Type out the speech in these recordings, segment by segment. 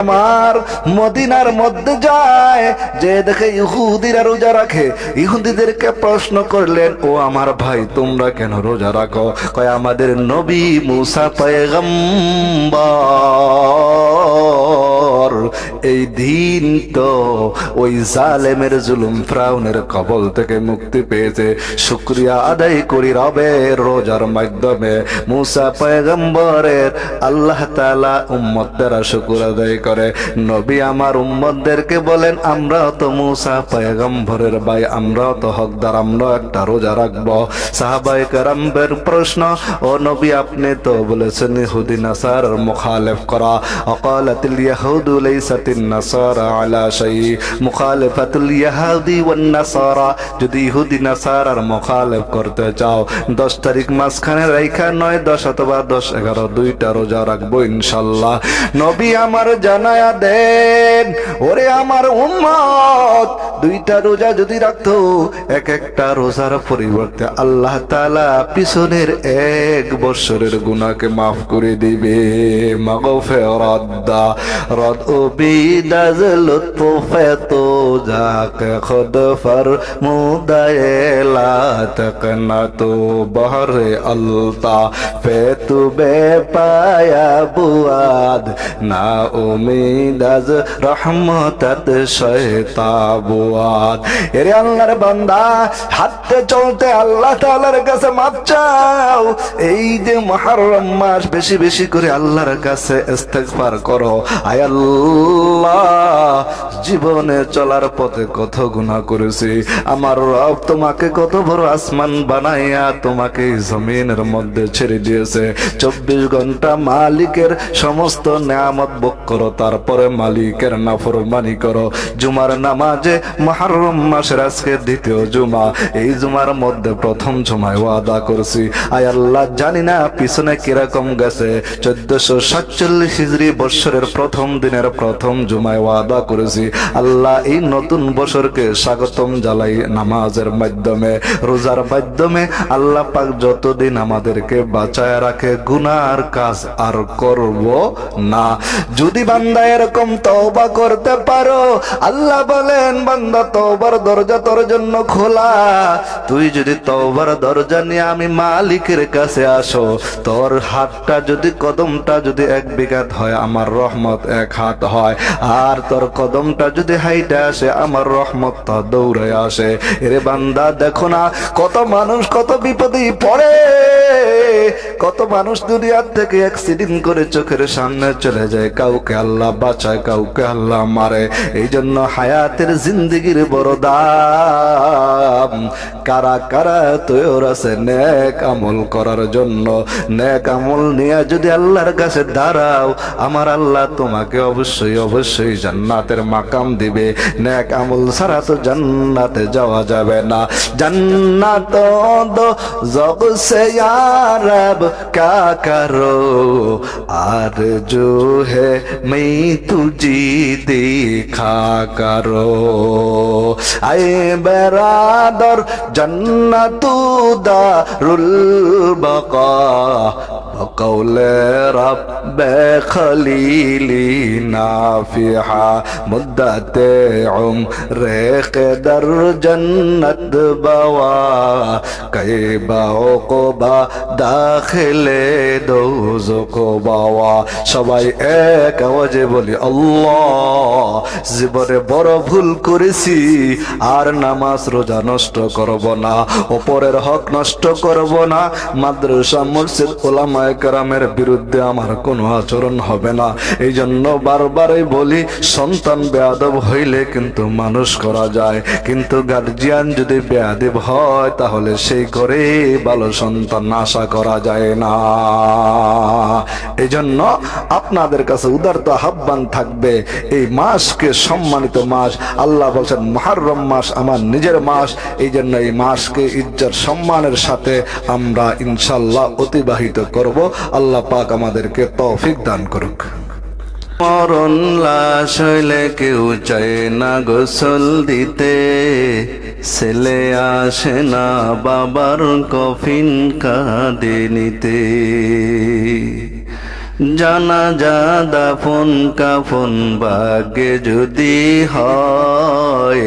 আমার মদিনার মধ্যে যায়। যে দেখে ইহুদিরা রোজা রাখে। ইহুদিদেরকে প্রশ্ন করলেন, ও আমার ভাই, তোমরা কেন রোজা রাখো? কয়, আমাদের নবী মুসা পয়গম্বর। এই দিন তো ওই জালেমের জুলুম ফ্রাউনের কবল থেকে মুক্তি পেয়েছে। শুক্রিয়া আদায় করি রবের রোজার মাধ্যমে। মুসা পয়গম্বরের আল্লাহ তাআলা উম্মতরা শুকুর আদায় করে। নবী আমার উম্মতদেরকে বলেন, আমরাও তো মুসা পয়গম্বরের ভাই, আমরাও তো হকদার, আমরাও একটা রোজা রাখব। সাহাবাই কারামের প্রশ্ন, ও নবী, আপনি তো বলেছেন ইহুদি নাসার মুখালেফ করা। অকালাতিল ইয়াহুদু লাইসাতিন নাসারা আলা শাই মুখালিফাতুল ইয়াহুদি ওয়ান যদি ইহুদি নাসারার মুখালেফ করতে চাও 10 তারিখ মাঝখানে রাইখা নয় 10 অথবা 10 11 দুইটা রোজা যদি রাখতো, এক একটা রোজার পরিবর্তে আল্লাহ তাআলা পিছনের এক বছরের গুনাহকে maaf করে দিবে। মাগফিরাত রদ ও বিদাজ লুৎফ যাকে খুদ ফর মুদায়লা তকনা তো বহরে আলতা ফে তু বে পায়া বুয়াদ না উমিদ আজ রহমতাত শয়তা বুয়াদ। এরে আল্লাহর বান্দা হাতে চলতে আল্লাহ তাআলার কাছে মাপ চাও। এই যে মুহররম মাস, বেশি বেশি করে আল্লাহর কাছে ইস্তেগফার করো। আয় আল্লাহ, জীবনে চলার পথে কত গুনাহ করেছি। আমার রব তোমাকে কত বড় আসমান বানাইয়া তোমাকে জমিনের মধ্যে ছেড়ে দিয়েছে। চব্বিশ ঘণ্টা মালিকের সমস্ত নিয়ামত ভোগ করো, তারপরে মালিকের নাফরমানি করো। জুমার নামাজে মহারম মাসের আজকে দ্বিতীয় জুমা। এই জুমার মধ্যে প্রথম জুমায় ওয়াদা করছি। আয় আল্লাহ, জানি না পিছনে কীরকম গেছে। চোদ্দশো সাতচল্লিশ হিজড়ি বৎসরের প্রথম দিনের প্রথম জুমায় ওয়াদা করেছি। আল্লাহ এই নতুন বছরকে স্বাগতম জালাই নামাজের মাধ্যমে, রোজার মাধ্যমে। আল্লাহ পাক যতদিন আমাদেরকে বাঁচায় রাখে, গুনার কাজ আর করব না। যদি বান্দা এরকম তওবা করতে পারো, আল্লাহ বলেন, বান্দা তওবার দরজা তোর জন্য খোলা। তুই যদি তওবার দরজা নিয়ে আমি মালিকের কাছে আসো, তোর হাতটা যদি, কদমটা যদি এক বিঘাত হয়, আমার রহমত এক হাত হয়। আর তোর কদমটা যদি হাইটে আসে, আমার রহমত তা দৌড়ে আসে। এরে বান্দা, দেখো না, কত মানুষ কত বিপদে পড়ে। কত মানুষ দুনিয়ার থেকে অ্যাক্সিডেন্ট করে চোখের সামনে চলে যায়। কাউকে আল্লাহ বাঁচায়, কাউকে আল্লাহ মারে। এই জন্য হায়াতের জিন্দিগির বড় দাম। কারা কারা তৈর আছে নেক আমল করার জন্য। নেক আমল নিয়ে যদি আল্লাহর কাছে দাঁড়াও, আমার আল্লাহ তোমাকে অবশ্যই অবশ্যই জান্নাতের মাকাম দিবে। নেক আমল ছাড়া তো জান্নাতে যাওয়া যাবে না জান্নাত দো জগ সে यारब क्या करो आरज़ू है मैं तुझी देखा करो आए बरादर जन्नतु दारुल बका بقول رب خليلي نافحة مدة عمر قدر جنة بوا كي বাবা দাখিলে দোজক বাবা সবাই এক আওয়াজে বলি আল্লাহ জীবনে বড় ভুল করেছি আর নামাজ রোজা নষ্ট করব না ওপরের হক নষ্ট করব না মাদ্রাসা মসজিদ ওলামায়ে কেরামের বিরুদ্ধে আমার কোনো আচরণ হবে না। এই জন্য বারবারই বলি, সন্তান বেয়াদব হইলে কিন্তু মানুষ করা যায়। কিন্তু গার্জিয়ান যদি বেয়াদব হয়, তাহলে সেই করে ভালো সন্তান আশা করা যায় না। এই জন্য আপনাদের কাছে উদারত আহ্বান থাকবে, এই মাসকে সম্মানিত মাস। আল্লাহ বলছেন, মহারম মাস আমার নিজের মাস। এই জন্য এই মাসকে ইজ্জত সম্মানের সাথে আমরা ইনশাল্লাহ অতিবাহিত করব। আল্লাহ পাক আমাদেরকে তৌফিক দান করুক। মরণ লাশ হইলে কেউ চায় না গোসল দিতে। ছেলে আসে না বাবার কফিন কাঁদে নিতে। জানা জাদা ফোন কাফন ভাগ্যে যদি হয়,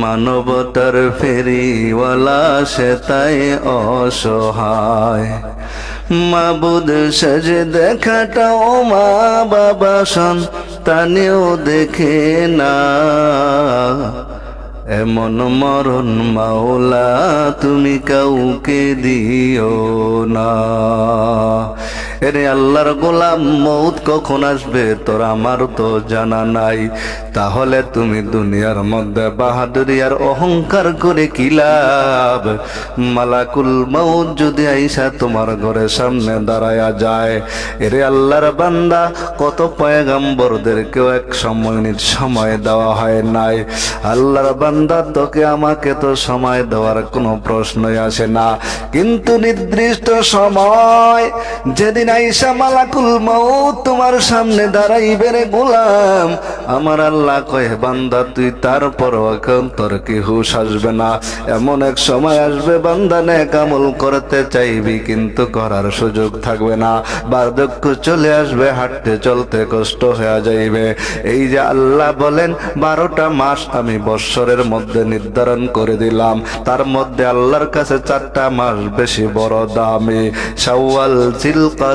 মানবতার ফেরিওয়ালা সে তাই অসহায়। মাবুদ সাজে দেখাটা ও মা বাবা সন্তানেও দেখে না। এমন মরণ মাওলা তুমি কাউকে দিও না। এরে আল্লাহর গোলাম মৌত কখন আসবে? তোর আমার তো জানা নাই। তাহলে তুমি দুনিয়ার মধ্যে বাহাদুরি আর অহংকার করে কি লাভ? মালাকুল মৌত যদি আইসা তোমার ঘরের সামনে দাঁড়ায়া যায়। এরে আল্লাহর বান্দা, কত পয়গাম্বরদেরকেও এক সময় সময় দেওয়া হয় নাই। আল্লাহর বান্দা, তোকে আমাকে তো সময় দেওয়ার কোনো প্রশ্নই আসে না। কিন্তু নির্দিষ্ট সময়, যেদিন আইসা মালাকুল মৌত তোমার সামনে দাঁড়াইবে রে গোলাম। আমার আল্লাহ কয়ে, বান্দা, তুই তারপর এখন তোর কি হুশ আসবে না? এমন এক সময় আসবে, বান্দা নে কামল করতে চাইবি, কিন্তু করার সুযোগ থাকবে না। বার্ধক্য চলে আসবে, হাঁটতে চলতে কষ্ট হয়ে যাইবে। এই যে আল্লাহ বলেন, বারোটা মাস আমি বৎসরের মধ্যে নির্ধারণ করে দিলাম। তার মধ্যে আল্লাহর কাছে চারটা মাস বেশি বড় দামি। শাওয়াল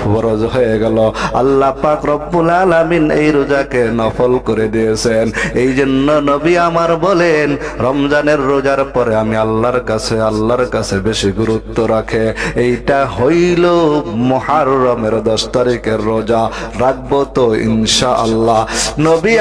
ফরজ হয়ে গেল। আল্লাহ পাক রব্বুল আলামিন এই রোজাকে নফল করে দিয়েছেন। এই জন্য নবী আমার বলেন, রমজানের রোজার পরে আমি আল্লাহর কাছে আল্লাহর কাছে বেশি গুরুত্ব রাখে। এইটা হইল মহারমের দশ তারিখের রোজা। রাখব তো ইনশা আল্লাহ নবী